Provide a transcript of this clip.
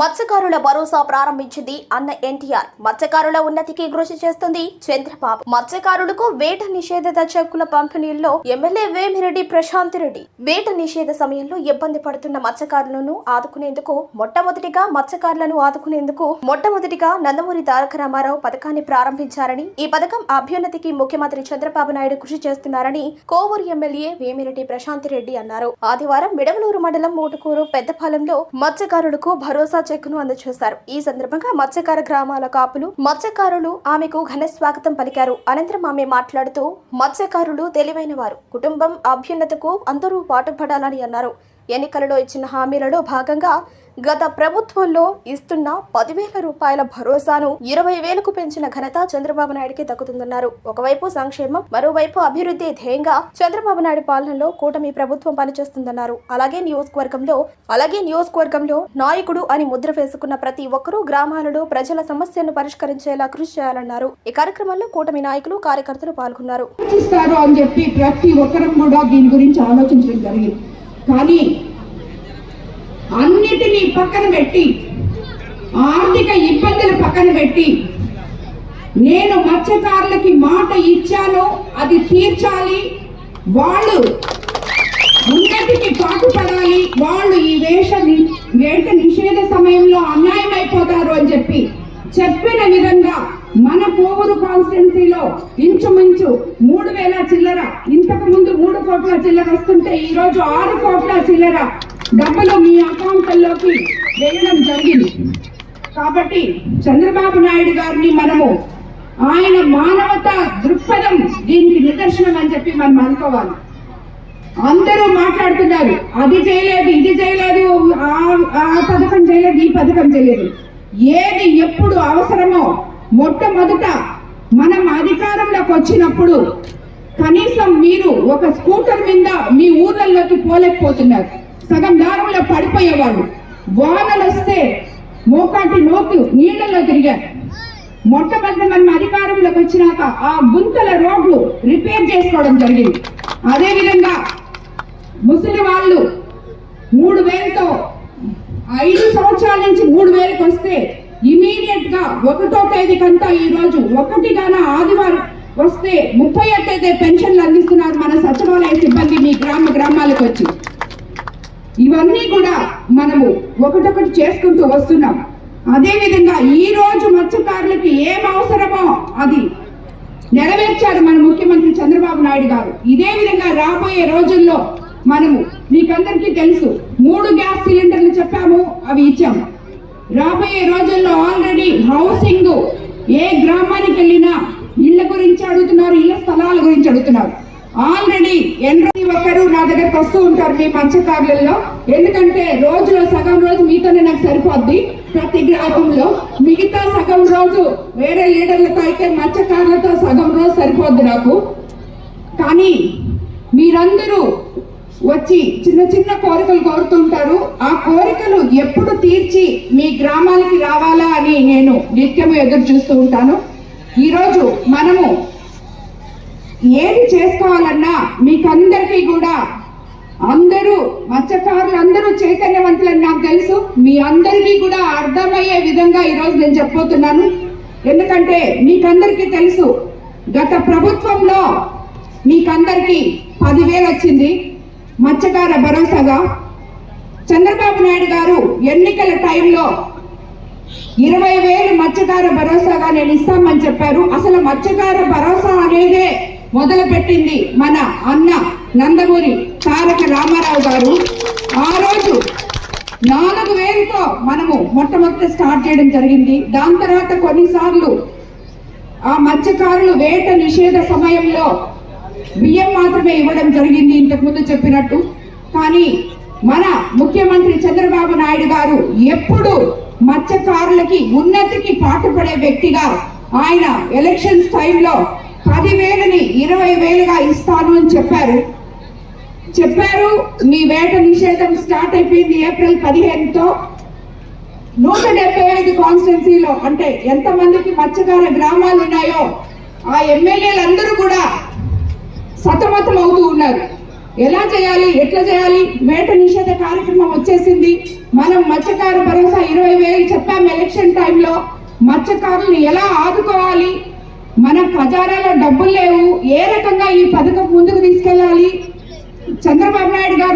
మత్స్యకారుల భరోసా ప్రారంభించింది అన్న ఎన్టీఆర్. మత్స్యకారుల ఉన్నతికి కృషి చేస్తుంది చంద్రబాబు. మత్స్యకారులకు వేట నిషేధ చెక్కుల పంపిణీల్లో ఎమ్మెల్యే వేమిరెడ్డి ప్రశాంత్ రెడ్డి. వేట నిషేధ సమయంలో ఇబ్బంది పడుతున్న మత్స్యకారులను ఆదుకునేందుకు మొట్టమొదటిగా మత్స్యకారులను ఆదుకునేందుకు మొట్టమొదటిగా నందమూరి తారక రామారావు పథకాన్ని ప్రారంభించారని ఈ పథకం అభ్యున్నతికి ముఖ్యమంత్రి చంద్రబాబు నాయుడు కృషి చేస్తున్నారని కోవూరు ఎమ్మెల్యే వేమిరెడ్డి ప్రశాంత్ రెడ్డి అన్నారు. ఆదివారం మిడవలూరు మండలం మూటుకూరు పెద్దపాలెంలో మత్స్యకారులకు భరోసా చెక్కును అందజేశారు. ఈ సందర్భంగా మత్స్యకార గ్రామాల కాపులు మత్స్యకారులు ఆమెకు ఘన స్వాగతం పలికారు. అనంతరం ఆమె మాట్లాడుతూ మత్స్యకారులు తెలివైన వారు. కుటుంబం అభ్యున్నతకు అందరూ పాటుపడాలని అన్నారు. ఎన్నికలలో ఇచ్చిన హామీలలో భాగంగా గత ప్రభుత్వంలో ఇస్తున్న పదివేల రూపాయల భరోసాను ఇరవై వేలకు పెంచిన ఘనత చంద్రబాబు నాయుడుకి దక్కుతుందన్నారు. ఒకవైపు సంక్షేమం మరోవైపు అభివృద్ధి ధ్యేయంగా చంద్రబాబు నాయుడు పాలనలో కూటమి ప్రభుత్వం పనిచేస్తుందన్నారు. అలాగే నియోజకవర్గంలో అలాగే నియోజకవర్గంలో నాయకుడు అని ముద్ర వేసుకున్న ప్రతి ఒక్కరూ గ్రామాలలో ప్రజల సమస్యలను పరిష్కరించేలా కృషి చేయాలన్నారు. ఈ కార్యక్రమంలో కూటమి నాయకులు కార్యకర్తలు పాల్గొన్నారు. అని చెప్పి ప్రతి ఒక్కరం కూడా దీని గురించి ఆలోచించడం జరిగింది. కానీ అన్నిటినీ పక్కన పెట్టి ఆర్థిక ఇబ్బందులు పక్కన పెట్టి నేను మత్స్యకారులకి మాట ఇచ్చాను అది తీర్చాలి వాళ్ళు ఉన్నతికి పాటుపడాలి వాళ్ళు ఈ వేష వేట నిషేధ సమయంలో అన్యాయం అయిపోతారు అని చెప్పి చెప్పిన విధంగా ఇంచుమించు మూడు వేల చిల్లర. ఇంతకు ముందు మూడు కోట్ల చిల్లర వస్తుంటే ఈ రోజు ఆరు కోట్ల చిల్లర డబ్బులు మీ అకౌంట్లలోకి వేయడం జరిగింది. కాబట్టి చంద్రబాబు నాయుడు గారిని మనము ఆయన మానవత దృక్పథం దీనికి నిదర్శనం అని చెప్పి మనం అనుకోవాలి. అందరూ మాట్లాడుతున్నారు. అది చేయలేదు ఇది చేయలేదు ఆ- ఆ పథకం చేయలేదు ఈ పథకం చేయలేదు. ఏది ఎప్పుడు అవసరమో మొట్టమొదట మనం అధికారంలోకి వచ్చినప్పుడు కనీసం మీరు ఒక స్కూటర్ మీద మీ ఊర్లలోకి పోలేకపోతున్నారు. సగం దారంలో పడిపోయేవాళ్ళు. వానలు వస్తే మోకాటి నోకు నీళ్ళలో తిరిగారు. మొట్టమొదటి మనం అధికారంలోకి వచ్చినాక ఆ గుంతల రోడ్లు రిపేర్ చేసుకోవడం జరిగింది. అదేవిధంగా ముసలి వాళ్ళు మూడు వేలతో ఐదు సంవత్సరాల నుంచి మూడు వేలకు వస్తే ఇమీడియట్గా ఒకటో తేదీకంతా ఈ రోజు ఒకటిగాన ఆదివారం వస్తే ముప్పై తేదీ పెన్షన్లు అందిస్తున్నారు మన సచివాలయ సిబ్బంది మీ గ్రామ గ్రామాలకు వచ్చి. ఇవన్నీ కూడా మనము ఒకటొకటి చేసుకుంటూ వస్తున్నాం. అదేవిధంగా ఈ రోజు మత్స్యకారులకి ఏం అవసరమో అది నెరవేర్చారు మన ముఖ్యమంత్రి చంద్రబాబు నాయుడు గారు. ఇదే విధంగా రాబోయే రోజుల్లో మనము మీకందరికీ తెలుసు మూడు గ్యాస్ సిలిండర్లు చెప్పాము అవి ఇచ్చాము. రాబోయే రోజుల్లో ఆల్రెడీ హౌసింగ్ ఏ గ్రామానికి వెళ్ళినా ఇళ్ళ గురించి అడుగుతున్నారు ఇళ్ళ స్థలాల గురించి అడుగుతున్నారు. ఆల్రెడీ ప్రతి ఒక్కరు నా దగ్గరకు వస్తూ ఉంటారు మీ మత్స్యకారులలో ఎందుకంటే రోజులో సగం రోజు మీతోనే నాకు సరిపోద్ది. ప్రతి గ్రామంలో మిగతా సగం రోజు వేరే లీడర్లతో అయితే మత్స్యకారులతో సగం రోజు సరిపోద్ది నాకు. కానీ మీరందరూ వచ్చి చిన్న చిన్న కోరికలు కోరుతుంటారు ఆ కోరికలు ఎప్పుడు తీర్చి మీ గ్రామానికి రావాలా అని నేను నిత్యము ఎదురు చూస్తూ ఉంటాను. ఈరోజు మనము ఏది చేసుకోవాలన్నా మీకందరికీ కూడా అందరూ మత్స్యకారులు అందరూ చైతన్యవంతులని నాకు తెలుసు. మీ అందరికీ కూడా అర్థమయ్యే విధంగా ఈరోజు నేను చెప్పబోతున్నాను. ఎందుకంటే మీకందరికీ తెలుసు గత ప్రభుత్వంలో మీకందరికీ పదివేలు వచ్చింది. మత్స్యకార భరోసాగా చంద్రబాబు నాయుడు గారు ఎన్నికల టైంలో ఇరవై వేలు మత్స్యకార భరోసాగా నేను ఇస్తామని చెప్పారు. అసలు మత్స్యకార భరోసా అనేదే మొదలుపెట్టింది మన అన్న నందమూరి తారక రామారావు గారు. ఆ రోజు నాలుగు వేలతో మనము మొట్టమొదటి స్టార్ట్ చేయడం జరిగింది. దాని తర్వాత కొన్నిసార్లు ఆ మత్స్యకారులు వేట నిషేధ సమయంలో బియ్యం మాత్రమే ఇవ్వడం జరిగింది ఇంతకుముందు చెప్పినట్టు. కానీ మన ముఖ్యమంత్రి చంద్రబాబు నాయుడు గారు ఎప్పుడు మత్స్యకారులకి ఉన్నతికి పాటుపడే వ్యక్తిగా ఆయన ఎలక్షన్స్ టైంలో పదివేలని ఇరవై వేలుగా ఇస్తాను అని చెప్పారు. చెప్పారు మీ వేట నిషేధం స్టార్ట్ అయిపోయింది ఏప్రిల్ పదిహేనుతో. నూట డెబ్బై ఐదు కాన్స్టిట్యున్సీలో అంటే ఎంతమందికి మత్స్యకార గ్రామాలు ఉన్నాయో ఆ ఎమ్మెల్యేలందరూ కూడా సతమతం అవుతూ ఉన్నారు. ఎలా చేయాలి? ఎట్లా చేయాలి? వేట నిషేధ కార్యక్రమం వచ్చేసింది. మనం మత్స్యకారు భరోసా ఇరవై వేలు చెప్పాము ఎలక్షన్ టైంలో. మత్స్యకారులను ఎలా ఆదుకోవాలి? మన ఖజానాలో డబ్బులు లేవు. ఏ రకంగా ఈ పథకం ముందుకు తీసుకెళ్ళాలి? చంద్రబాబు నాయుడు గారు